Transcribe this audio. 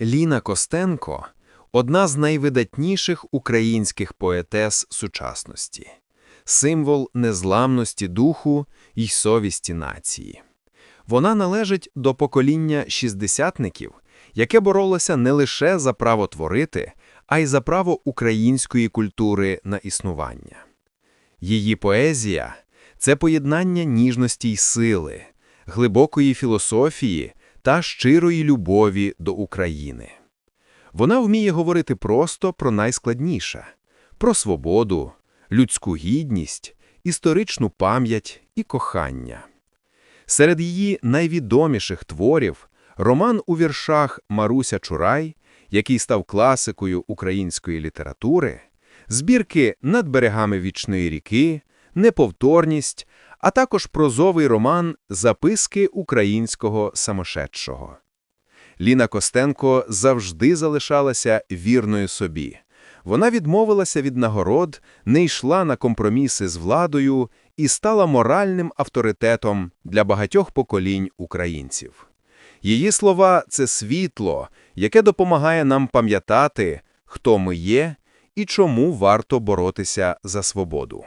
Ліна Костенко одна з найвидатніших українських поетес сучасності, символ незламності духу й совісті нації. Вона належить до покоління шістдесятників, яке боролося не лише за право творити, а й за право української культури на існування. Її поезія це поєднання ніжності й сили, глибокої філософії та щирої любові до України. Вона вміє говорити просто про найскладніше – про свободу, людську гідність, історичну пам'ять і кохання. Серед її найвідоміших творів роман у віршах Маруся Чурай, який став класикою української літератури, збірки «Над берегами вічної ріки», «Неповторність», а також прозовий роман «Записки українського самошедшого». Ліна Костенко завжди залишалася вірною собі. Вона відмовилася від нагород, не йшла на компроміси з владою і стала моральним авторитетом для багатьох поколінь українців. Її слова – це світло, яке допомагає нам пам'ятати, хто ми є і чому варто боротися за свободу.